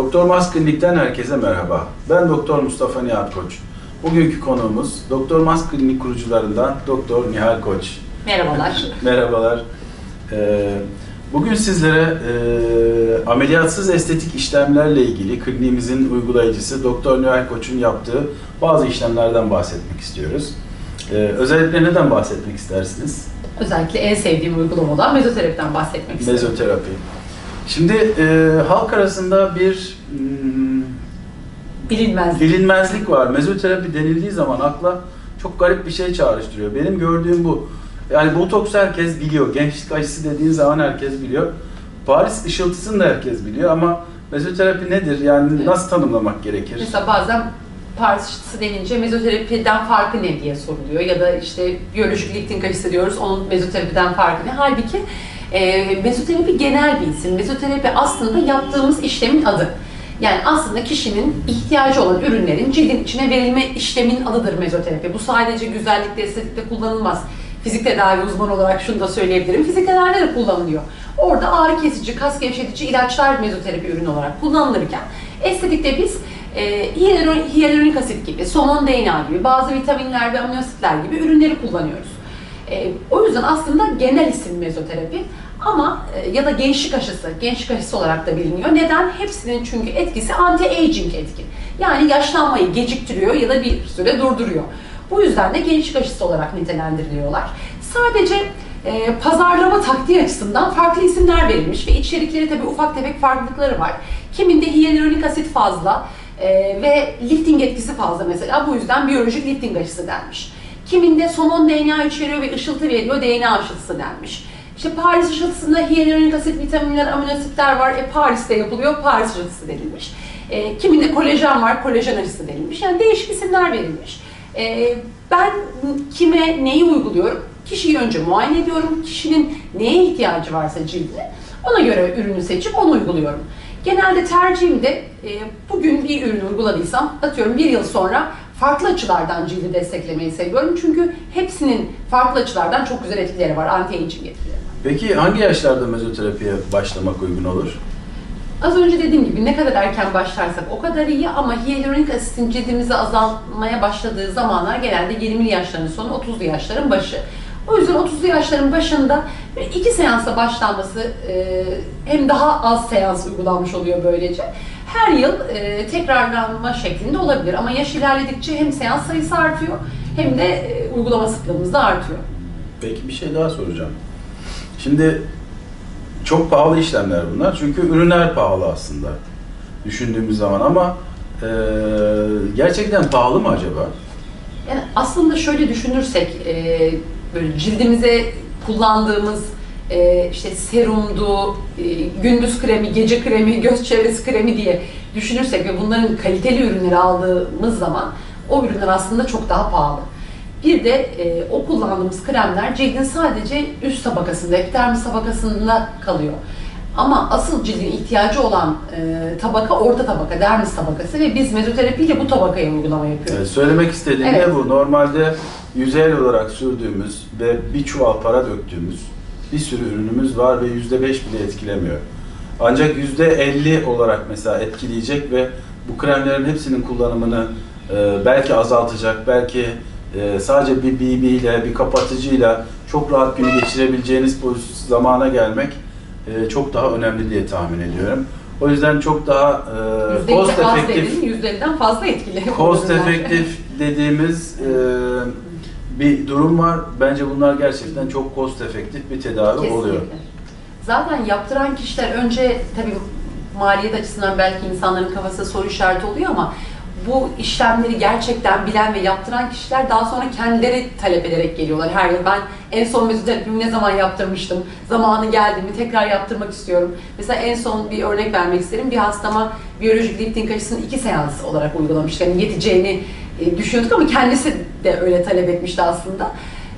Doktor Mas Klinik'ten herkese merhaba. Ben Doktor Mustafa Nihat Koç. Bugünkü konuğumuz Doktor Mas Klinik kurucularından Doktor Nihal Koç. Merhabalar. Merhabalar. Ee, Bugün sizlere e, ameliyatsız estetik işlemlerle ilgili kliniğimizin uygulayıcısı Doktor Nihal Koç'un yaptığı bazı işlemlerden bahsetmek istiyoruz. Ee, özellikle neden bahsetmek istersiniz? Özellikle en sevdiğim uygulama olan mezoterapiden bahsetmek istiyorum. Mezoterapi. Şimdi e, halk arasında bir mm, Bilinmez. bilinmezlik var. Mezoterapi denildiği zaman akla çok garip bir şey çağrıştırıyor. Benim gördüğüm bu. Yani botoks herkes biliyor. Gençlik aşısı dediğin zaman herkes biliyor. Paris ışıltısını da herkes biliyor ama mezoterapi nedir? Yani Evet. nasıl tanımlamak gerekir? Mesela bazen Paris aşısı denince mezoterapiden farkı ne diye soruluyor ya da işte biyolojik lifting aşısı diyoruz onun mezoterapiden farkı ne? Halbuki e, mezoterapi genel bir isim. Mezoterapi aslında yaptığımız işlemin adı. Yani aslında kişinin ihtiyacı olan ürünlerin cildin içine verilme işlemin adıdır mezoterapi. Bu sadece güzellikte, estetikte kullanılmaz. Fizik tedavi uzmanı olarak şunu da söyleyebilirim. Fizik tedavide de kullanılıyor. Orada ağrı kesici, kas gevşetici ilaçlar mezoterapi ürünü olarak kullanılırken estetikte biz e, hyaluron- hyaluronik asit gibi, somon DNA gibi, bazı vitaminler ve aminoasitler gibi ürünleri kullanıyoruz. E, o yüzden aslında genel isim mezoterapi ama e, ya da gençlik aşısı, gençlik aşısı olarak da biliniyor. Neden? Hepsinin çünkü etkisi anti-aging etki. Yani yaşlanmayı geciktiriyor ya da bir süre durduruyor. Bu yüzden de gençlik aşısı olarak nitelendiriliyorlar. Sadece e, pazarlama taktiği açısından farklı isimler verilmiş ve içerikleri tabii ufak tefek farklılıkları var. Kiminde hyaluronik asit fazla e, ve lifting etkisi fazla mesela bu yüzden biyolojik lifting aşısı denmiş. Kiminde somon DNA içeriyor ve ışıltı veriyor DNA aşısı denmiş. İşte Paris ışıltısında hyaluronik asit, vitaminler, aminoasitler var. E Paris'te yapılıyor, Paris ışıltısı denilmiş. E, kiminde kolajen var, kolajen aşısı denilmiş. Yani değişik isimler verilmiş. E, ben kime neyi uyguluyorum? Kişiyi önce muayene ediyorum. Kişinin neye ihtiyacı varsa cilde ona göre ürünü seçip onu uyguluyorum. Genelde tercihim de e, bugün bir ürünü uyguladıysam atıyorum bir yıl sonra farklı açılardan cildi desteklemeyi seviyorum. Çünkü hepsinin farklı açılardan çok güzel etkileri var. Anti-aging etkileri. Peki hangi yaşlarda mezoterapiye başlamak uygun olur? Az önce dediğim gibi ne kadar erken başlarsak o kadar iyi ama hyaluronik asitin cildimize azalmaya başladığı zamanlar genelde 20'li yaşların sonu 30'lu yaşların başı. O yüzden 30'lu yaşların başında iki seansla başlanması e, hem daha az seans uygulanmış oluyor böylece. Her yıl e, tekrarlanma şeklinde olabilir ama yaş ilerledikçe hem seans sayısı artıyor hem de e, uygulama sıklığımız da artıyor. Peki bir şey daha soracağım. Şimdi çok pahalı işlemler bunlar. Çünkü ürünler pahalı aslında düşündüğümüz zaman ama e, gerçekten pahalı mı acaba? Yani aslında şöyle düşünürsek, e, böyle cildimize kullandığımız e, işte serumdu, e, gündüz kremi, gece kremi, göz çevresi kremi diye düşünürsek ve bunların kaliteli ürünleri aldığımız zaman o ürünler aslında çok daha pahalı. Bir de e, o kullandığımız kremler cildin sadece üst tabakasında, epidermis tabakasında kalıyor. Ama asıl cildin ihtiyacı olan e, tabaka orta tabaka, dermis tabakası ve biz mezoterapiyle bu tabakaya uygulama yapıyoruz. E, söylemek istediğim Evet. ne bu? Normalde yüzeyel olarak sürdüğümüz ve bir çuval para döktüğümüz bir sürü ürünümüz var ve yüzde beş bile etkilemiyor. Ancak yüzde elli olarak mesela etkileyecek ve bu kremlerin hepsinin kullanımını e, belki azaltacak, belki e, sadece bir BB ile, bir kapatıcıyla çok rahat günü geçirebileceğiniz poz- zamana gelmek e, çok daha önemli diye tahmin ediyorum. O yüzden çok daha e, cost efektif dediğin yüzdeliden fazla etkili. Cost efektif dediğimiz e, bir durum var. Bence bunlar gerçekten çok cost efektif bir tedavi Kesinlikle. oluyor. Zaten yaptıran kişiler önce tabii maliyet açısından belki insanların kafasında soru işareti oluyor ama bu işlemleri gerçekten bilen ve yaptıran kişiler daha sonra kendileri talep ederek geliyorlar her yıl. Ben en son mezoterapimi ne zaman yaptırmıştım, zamanı geldi mi tekrar yaptırmak istiyorum. Mesela en son bir örnek vermek isterim. Bir hastama biyolojik lifting aşısını iki seans olarak uygulamıştık. Yani yeteceğini e, düşünüyorduk ama kendisi de öyle talep etmişti aslında.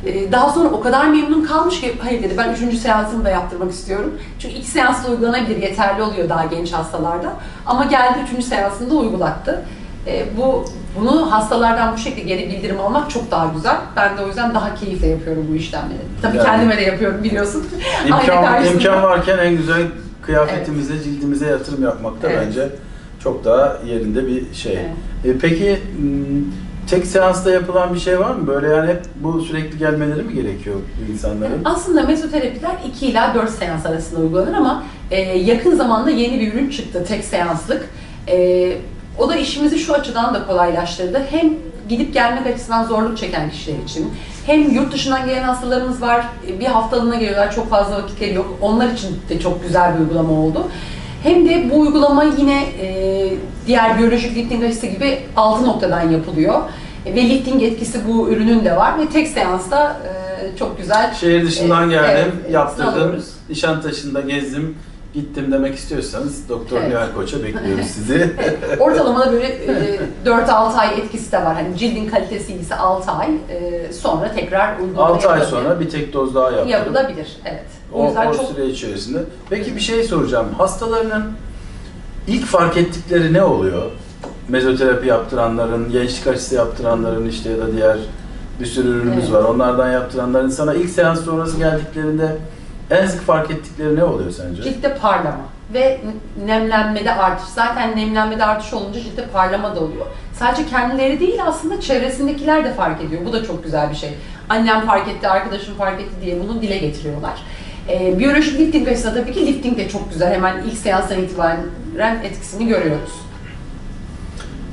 E, Daha sonra o kadar memnun kalmış ki hayır dedi ben üçüncü seansımı da yaptırmak istiyorum. Çünkü iki seansla uygulanabilir yeterli oluyor daha genç hastalarda. Ama geldi üçüncü seansında uygulattı. E, bu bunu hastalardan bu şekilde geri bildirim almak çok daha güzel. Ben de o yüzden daha keyifle yapıyorum bu işlemleri. Tabii Yani- kendime de yapıyorum biliyorsun. İmkan, imkan varken en güzel kıyafetimize, cildimize yatırım yapmak da Evet. bence çok daha yerinde bir şey. Evet. E, peki tek seansta yapılan bir şey var mı? Böyle yani hep bu sürekli gelmeleri mi gerekiyor insanların? Aslında mezoterapiler 2 ila 4 seans arasında uygulanır ama e, yakın zamanda yeni bir ürün çıktı tek seanslık. E, o da işimizi şu açıdan da kolaylaştırdı. Hem gidip gelmek açısından zorluk çeken kişiler için hem yurt dışından gelen hastalarımız var. Bir haftalığına geliyorlar. Çok fazla vakitleri yok. Onlar için de çok güzel bir uygulama oldu. Hem de bu uygulama yine e, diğer biyolojik lifting aşısı gibi altı noktadan yapılıyor. E, ve lifting etkisi bu ürünün de var ve tek seansta e, çok güzel Şehir dışından e, geldim, evet, yaptırdım. Nişantaşı'nda gezdim, gittim demek istiyorsanız Doktor Evet. Nihal Koç'a bekliyoruz sizi. Ortalamada böyle e, 4-6 ay etkisi de var. Hani cildin kalitesi ise 6 ay e, sonra tekrar uygulama 6 ay sonra bir tek doz daha yaptırdım. yapılabilir. Evet. O O, o çok süre içerisinde. Peki bir şey soracağım. Hastalarının ilk fark ettikleri ne oluyor? Mezoterapi yaptıranların, gençlik aşısı yaptıranların işte ya da diğer bir sürü ürünümüz Evet. var. Onlardan yaptıranların sana ilk seans sonrası geldiklerinde en sık fark ettikleri ne oluyor sence? ciltte parlama ve nemlenmede artış. Zaten nemlenmede artış olunca ciltte parlama da oluyor. Sadece kendileri değil aslında çevresindekiler de fark ediyor. Bu da çok güzel bir şey. Annem fark etti, arkadaşım fark etti diye bunu dile getiriyorlar. Ee, biyolojik lifting açısından tabii ki lifting de çok güzel. Hemen ilk seanstan itibaren etkisini görüyoruz.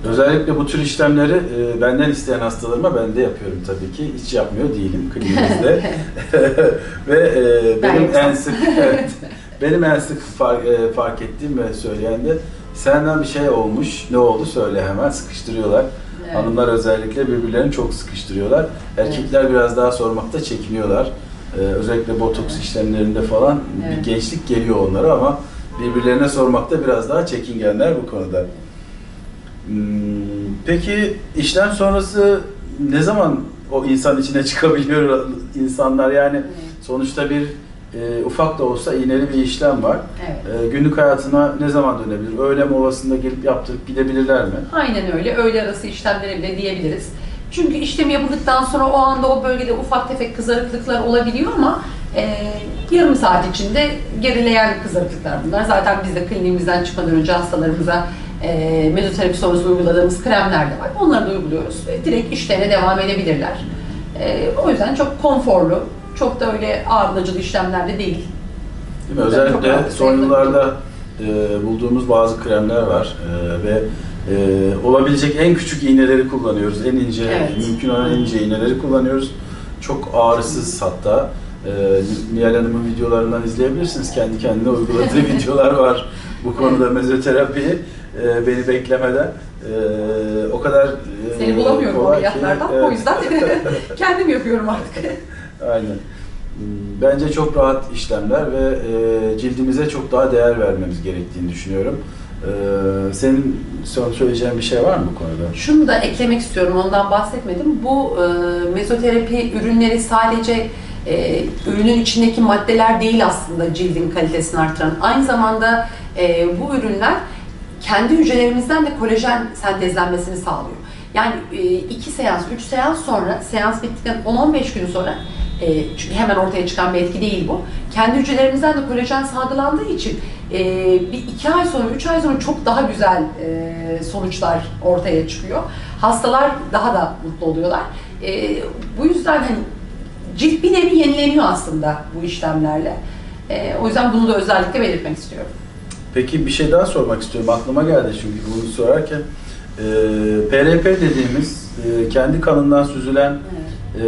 Özellikle bu tür işlemleri e, benden isteyen hastalarıma ben de yapıyorum tabii ki. Hiç yapmıyor değilim kliniğimizde. ve e, Ben benim yoksam. en sık evet, benim en sık fark, e, fark ettiğim ve söyleyen de senden bir şey olmuş. Ne oldu söyle hemen sıkıştırıyorlar. Evet. Hanımlar özellikle birbirlerini çok sıkıştırıyorlar. Erkekler biraz daha sormakta çekiniyorlar. E, özellikle botoks işlemlerinde falan Evet. bir gençlik geliyor onlara ama birbirlerine sormakta biraz daha çekingenler bu konuda. Peki işlem sonrası ne zaman o insan içine çıkabiliyor insanlar yani sonuçta bir e, ufak da olsa iğneli bir işlem var. Evet. E, günlük hayatına ne zaman dönebilir? Öğle molasında gelip yaptırıp gidebilirler mi? Aynen öyle. Öğle arası işlemlere bile diyebiliriz. Çünkü işlem yapıldıktan sonra o anda o bölgede ufak tefek kızarıklıklar olabiliyor ama e, yarım saat içinde gerileyen kızarıklıklar bunlar. Zaten biz de kliniğimizden çıkmadan önce hastalarımıza e, mezoterapi sonrası uyguladığımız kremler de var. Onları da uyguluyoruz. ve direkt işlerine devam edebilirler. E, o yüzden çok konforlu, çok da öyle ağrıcılı işlemler de değil. Değil Özellikle son yıllarda e, bulduğumuz bazı kremler var E, ve e, olabilecek en küçük iğneleri kullanıyoruz. En ince, Evet. mümkün olan ince iğneleri kullanıyoruz. Çok ağrısız hatta. E, Nihal Hanım'ın videolarından izleyebilirsiniz. Kendi kendine uyguladığı videolar var bu konuda mezoterapi. E, beni beklemeden. E, o kadar e, Seni bulamıyorum kolay ki, ameliyatlardan. O evet. yüzden kendim yapıyorum artık. Aynen. Bence çok rahat işlemler ve e, cildimize çok daha değer vermemiz gerektiğini düşünüyorum. E, senin son söyleyeceğin bir şey var mı bu konuda? Şunu da eklemek istiyorum, ondan bahsetmedim. Bu e, mezoterapi ürünleri sadece e, ürünün içindeki maddeler değil aslında cildin kalitesini artıran. Aynı zamanda e, bu ürünler kendi hücrelerimizden de kolajen sentezlenmesini sağlıyor. Yani e, iki seans, üç seans sonra, seans bittikten 10-15 gün sonra e, çünkü hemen ortaya çıkan bir etki değil bu. Kendi hücrelerimizden de kolajen salgılandığı için e, bir iki ay sonra, üç ay sonra çok daha güzel e, sonuçlar ortaya çıkıyor. Hastalar daha da mutlu oluyorlar. E, bu yüzden hani cilt bir nevi yenileniyor aslında bu işlemlerle. E, o yüzden bunu da özellikle belirtmek istiyorum. Peki bir şey daha sormak istiyorum. Aklıma geldi çünkü bunu sorarken. E, PRP dediğimiz e, kendi kanından süzülen e,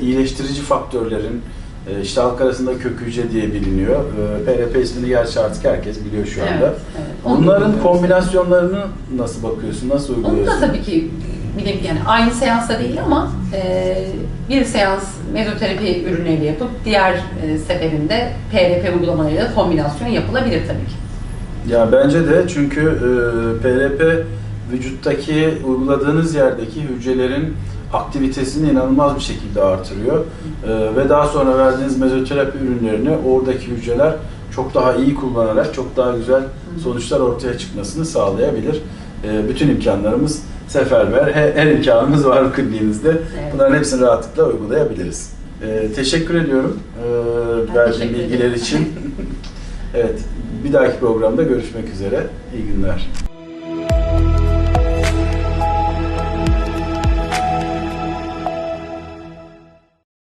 iyileştirici faktörlerin e, işte halk arasında kök hücre diye biliniyor. E, PRP ismini gerçi artık herkes biliyor şu anda. Evet, evet. Onu uyguluyoruz. kombinasyonlarını nasıl bakıyorsun, nasıl Onu da uyguluyorsun? tabii ki bilim yani aynı seansta değil ama e, bir seans mezoterapi ürünüyle yapıp diğer e, seferinde PRP uygulamalarıyla kombinasyon yapılabilir tabii ki. Ya bence de çünkü e, PRP vücuttaki uyguladığınız yerdeki hücrelerin aktivitesini inanılmaz bir şekilde artırıyor. E, ve daha sonra verdiğiniz mezoterapi ürünlerini oradaki hücreler çok daha iyi kullanarak çok daha güzel sonuçlar ortaya çıkmasını sağlayabilir. E, bütün imkanlarımız seferber, her, her imkanımız var kliniğimizde. Evet. Bunların hepsini rahatlıkla uygulayabiliriz. E, teşekkür ediyorum e, verdiğin bilgiler için. evet, bir dahaki programda görüşmek üzere. İyi günler.